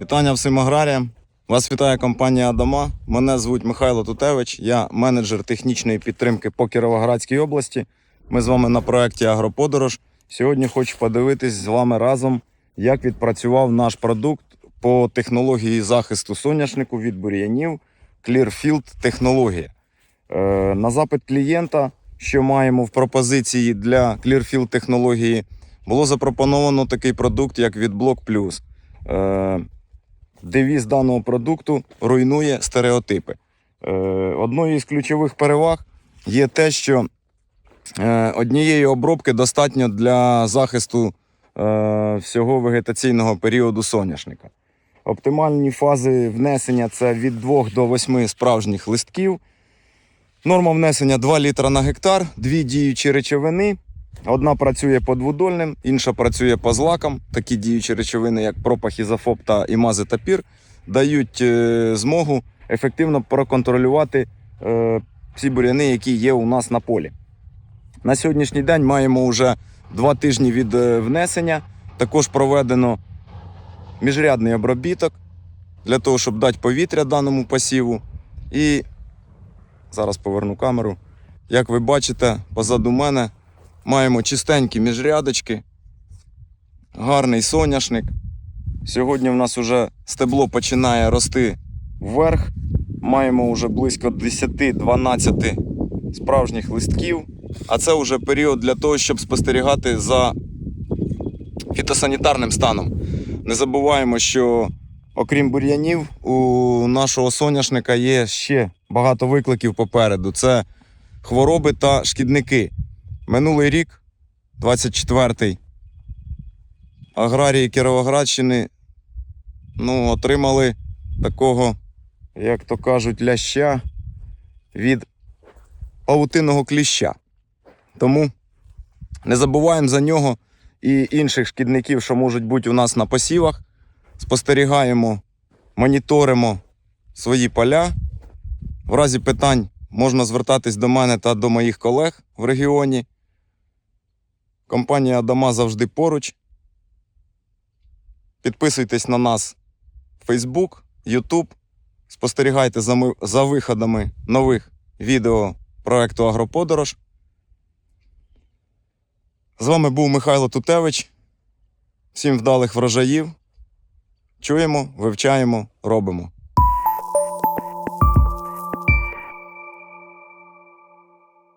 Вітання всім аграріям. Вас вітає компанія Адама. Мене звуть Михайло Тутевич. Я менеджер технічної підтримки по Кіровоградській області. Ми з вами на проєкті Агроподорож. Сьогодні хочу подивитись з вами разом, як відпрацював наш продукт по технології захисту соняшнику від бур'янів Clearfield технологія. Е, на запит клієнта, що маємо в пропозиції для Clearfield технології, було запропоновано такий продукт, як VidBlock Plus. Девіз даного продукту руйнує стереотипи. Е, одною із ключових переваг є те, що е, однієї обробки достатньо для захисту е, всього вегетаційного періоду соняшника. Оптимальні фази внесення це від 2 до 8 справжніх листків. Норма внесення 2 літра на гектар, дві діючі речовини. Одна працює по дводольним, інша працює по злакам. Такі діючі речовини, як пропах, ізофоб та імазетапір, дають е, змогу ефективно проконтролювати е, всі буряни, які є у нас на полі. На сьогоднішній день маємо вже два тижні від е, внесення. Також проведено міжрядний обробіток для того, щоб дати повітря даному посіву. І зараз поверну камеру. Як ви бачите, позаду мене маємо чистенькі міжрядочки, гарний соняшник. Сьогодні в нас вже стебло починає рости вверх. Маємо вже близько 10-12 справжніх листків. А це вже період для того, щоб спостерігати за фітосанітарним станом. Не забуваємо, що окрім бур'янів, у нашого соняшника є ще багато викликів попереду. Це хвороби та шкідники. Минулий рік, 24-й, аграрії Кіровоградщини ну, отримали такого, як то кажуть, ляща від павутинного кліща. Тому не забуваємо за нього і інших шкідників, що можуть бути у нас на посівах. Спостерігаємо, моніторимо свої поля. В разі питань можна звертатись до мене та до моїх колег в регіоні. Компанія Адама завжди поруч. Підписуйтесь на нас в Facebook, YouTube. Спостерігайте за, ми, за виходами нових відео проекту Агроподорож. З вами був Михайло Тутевич. Всім вдалих врожаїв. Чуємо, вивчаємо, робимо.